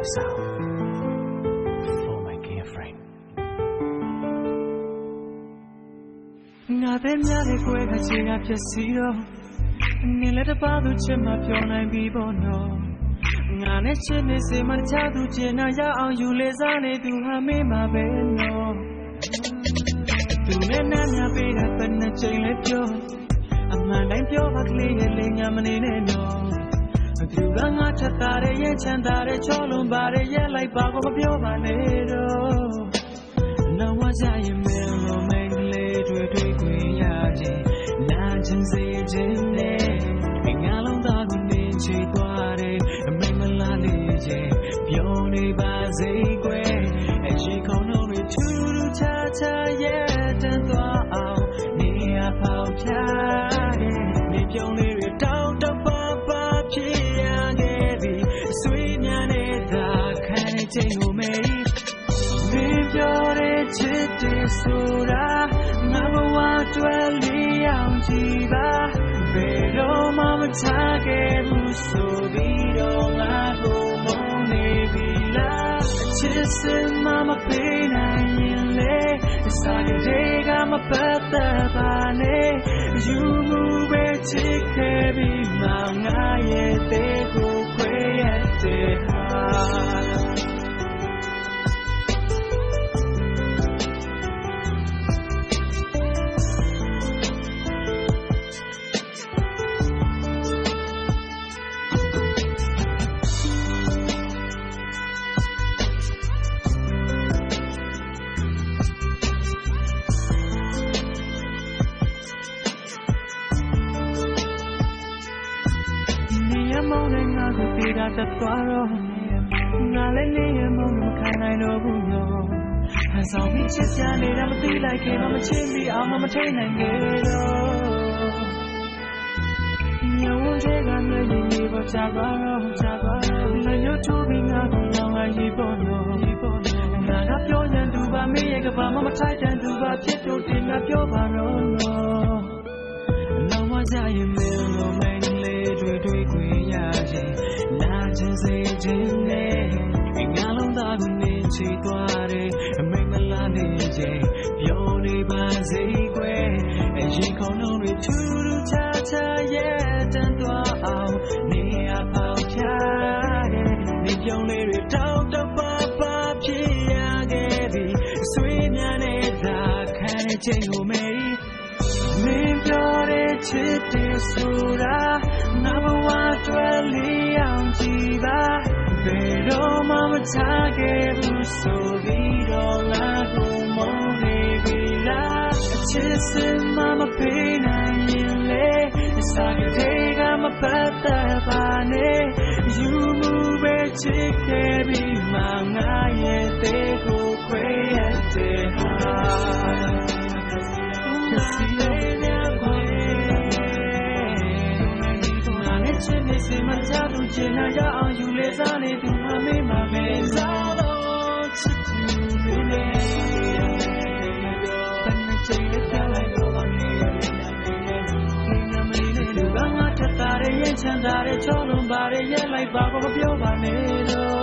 myself for my girlfriend ငါတဲ့များတဲ့ကွယ်ကချင်ကဖြစ်စီတော့နေလက်တပါသူချင်မှပြောနိုင်ပြီပေါ့နော်ငါနဲ့ချစ်နေစေမှတခြားသူချင်တော့ရအောင်ယူလေစားနေသူဟာမေးမှာပဲနော်သူနဲ့နာညာပေးတာဘယ်နှချိန်လဲပြောအမှန်တိုင်းပြောပါကလေးရဲ့လေငါမနေနဲ့နော် သူကငါထက်တာရဲ့ချမ်းသာတဲ့ချောလုံးပါရဲ့ရဲ့လိုက်ပါကိုမပြောပါနဲ့တော့လောဝကြရ ခံချိန်ကိုမေးမင်းပြောတဲ့ချစ်တယ်ဆိုတာငါဘဝတွေ့လေးအောင်ကြည့်ပါဘယ်တော့မှမချခဲ့ဘူးဆိုပြီးတော့ငါကိုမုန်းနေပြီလားချစ်စင်မမပေးနိုင်ရင်လေစာရတဲ့ကမပတ်သက်ပါနဲ့ယူမှုပဲချစ်ခဲ့ပြီးမှငါရဲ့တဲ့ကို ခွဲရတဲ့ဟာနေရမောင်းနဲ့ငါကိုပြေတာတက်သွားတော့ငါလည်းနေရမောင်းမခံနိုင်တော့ဘူးနော်ဟန်ဆောင်ပြီးချစ်ချနေတာမသိလိုက်ခင်မချင်းပြီးအောင်မထိန်နိုင်ခဲ့တော့ညဝန်းချက်ကမျက်ရည်လေးပေါ်ချသွားတော့ချသွားတော့လည်းညထိုးပြီးငါကိုလောင်လိုက်ရေးပေါ်တော့ရေးပေါ်တော့ငါကပြောရင်သူပါမေးရဲ့ကဘာမှမထိုက်တဲ့သူပါဖြစ်တော့တင်ငါပြောပါတော့နော်လောမကြရင်မ ခြင်းစေခြင်းနဲ့ငါလုံးသားကိုနေချီသွားတယ်အမိတ်မလားနေခြင်းပြောနေပါစေကွယ်အရင်ခေါင်းလုံးတွေထူးထူးခြားခြားရဲ့တန်သွားအောင်နေရပေါက်ဖြားတယ်နေပြောင်းလေးတွေတောက်တပါပါဖြစ်ရခဲ့သည်ဆွေးများနေတာခံခြင်းကိုမေးမင်းပြောတဲ့ ချစ်တယ်ဆိုတာငါဘဝတွေ့လေးအောင်ကြည့်ပါဘယ်တော့မှမချခဲ့ဘူးဆိုပြီးတော့လာကိုမုန်းနေပြီလားအချစ်စင်မမပေးနိုင်ရင်လေစာရတဲ့ကမပတ်သက်ပါနဲ့ယူမှုပဲချစ်ခဲ့ပြီးမှငါရဲ့ ချစ်နေစီမချလို့ချင်တာရအောင်ယူလေစားနေသူမမေးမမေးစားတော့ချစ်သူနေနေတန်နေချင်တဲ့လိုက်တော့ပါနေငါမလေးနဲ့လူကငါထက်တာရဲ့ချမ်းသာတဲ့ချောလုံးပါရဲ့လိုက်ပါကိုမပြောပါနဲ့